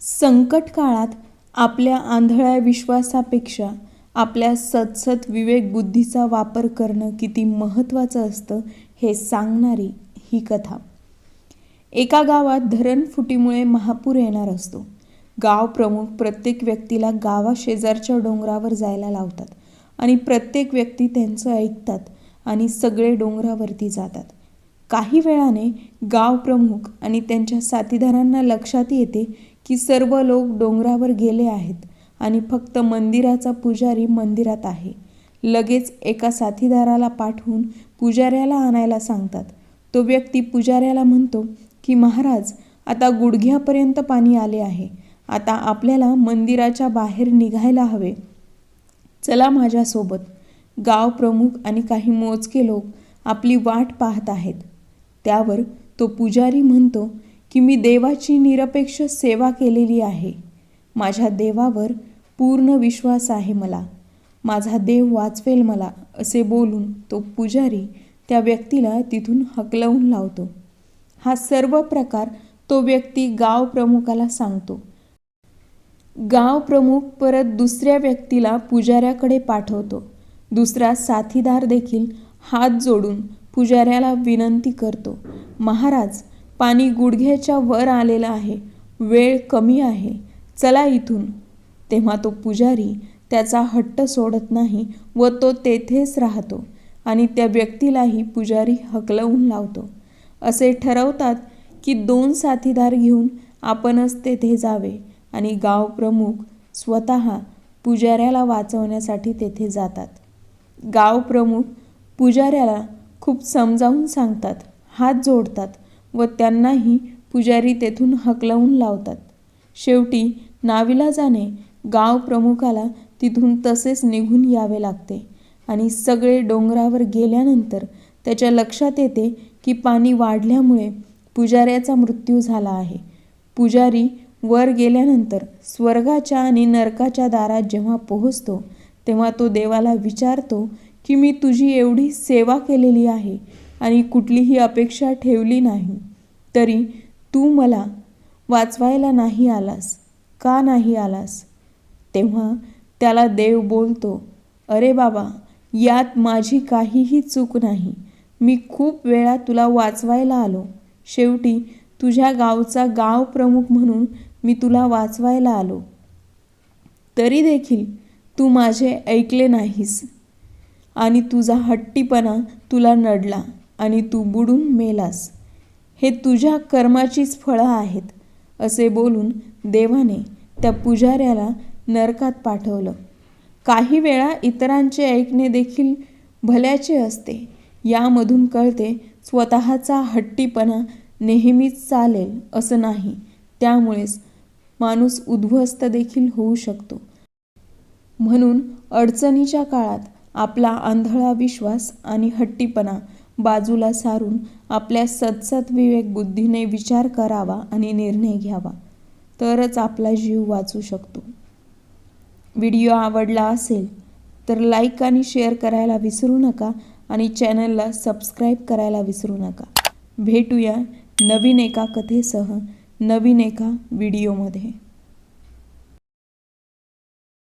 संकट काळात आपल्या आंधळ्या विश्वासापेक्षा आपल्या सतसत विवेक बुद्धीचा वापर करणं किती महत्त्वाचं असतं हे सांगणारी ही कथा. एका गावात धरणफुटीमुळे महापूर येणार असतो. गाव प्रमुख प्रत्येक व्यक्तीला गावाशेजारच्या डोंगरावर जायला लावतात आणि प्रत्येक व्यक्ती त्यांचं ऐकतात आणि सगळे डोंगरावरती जातात. काही वेळाने गाव प्रमुख आणि त्यांच्या साथीदारांना लक्षात येते की सर्व लोक डोंगरावर गेले आहेत आणि फक्त मंदिराचा पुजारी मंदिरात आहे. लगेच एका साथीदाराला पाठवून पुजाऱ्याला आणायला सांगतात. तो व्यक्ती पुजाऱ्याला म्हणतो की महाराज आता गुडघ्यापर्यंत पाणी आले आहे. आता आपल्याला मंदिराच्या बाहेर निघायला हवे. चला माझ्यासोबत. गाव प्रमुख आणि काही मोजके लोक आपली वाट पाहत आहेत. त्यावर तो पुजारी म्हणतो की मी देवाची निरपेक्ष सेवा केलेली आहे. माझ्या देवावर पूर्ण विश्वास आहे मला. माझा देव वाचवेल मला असे बोलून तो पुजारी त्या व्यक्तीला तिथून हकलवून लावतो. हा सर्व प्रकार तो व्यक्ती गाव प्रमुखाला सांगतो. गाव प्रमुख परत दुसऱ्या व्यक्तीला पुजाऱ्याकडे पाठवतो. दुसरा साथीदार देखील हात जोडून पुजाऱ्याला विनंती करतो. महाराज पाणी गुडघ्याच्या वर आलेलं आहे. वेळ कमी आहे. चला इथून. तेव्हा तो पुजारी त्याचा हट्ट सोडत नाही व तो तेथेच राहतो आणि त्या व्यक्तीलाही पुजारी हकलवून लावतो. असे ठरवतात की दोन साथीदार घेऊन आपणच तेथे जावे आणि गाव प्रमुख स्वतः पुजाऱ्याला वाचवण्यासाठी तेथे जातात. गाव प्रमुख पुजाऱ्याला खूप समजावून सांगतात. हात जोडतात. व त्यांनाही पुजारी तेथून हकलवून लावतात. शेवटी नाविलाजाने गाव प्रमुखाला तिथून तसेच निघून यावे लागते आणि सगळे डोंगरावर गेल्यानंतर त्याच्या लक्षात येते की पाणी वाढल्यामुळे पुजाऱ्याचा मृत्यू झाला आहे. पुजारी वर गेल्यानंतर स्वर्गाच्या आणि नरकाच्या दारात जेव्हा पोहोचतो तेव्हा तो देवाला विचारतो की मी तुझी एवढी सेवा केलेली आहे आणि कुठलीही अपेक्षा ठेवली नाही. तरी तू मला वाचवायला नाही आलास. का नाही आलास? तेव्हा त्याला देव बोलतो अरे बाबा यात माझी काहीही चूक नाही. मी खूप वेळा तुला वाचवायला आलो. शेवटी तुझ्या गावचा गाव प्रमुख म्हणून मी तुला वाचवायला आलो. तरी देखील तू माझे ऐकले नाहीस आणि तुझा हट्टीपणा तुला नडला. आणि तू बुडून मेलास. हे तुझ्या कर्माचीच फळं आहेत असे बोलून देवाने त्या पुजाऱ्याला नरकात पाठवलं. काही वेळा इतरांचे ऐकणे देखील भल्याचे असते. यामधून कळते स्वतःचा हट्टीपणा नेहमीच चालेल असं नाही. त्यामुळेच माणूस उद्ध्वस्त देखील होऊ शकतो. म्हणून अडचणीच्या काळात आपला आंधळा विश्वास आणि हट्टीपणा बाजूला सारून आपल्या सतसत विवेक बुद्धीने विचार करावा आणि निर्णय घ्यावा. तरच आपला जीव वाचू शकतो. व्हिडिओ आवडला असेल तर लाईक आणि शेअर करायला विसरू नका आणि चॅनलला सबस्क्राईब करायला विसरू नका. भेटूया नवीन एका कथेसह नवीन एका व्हिडिओमध्ये.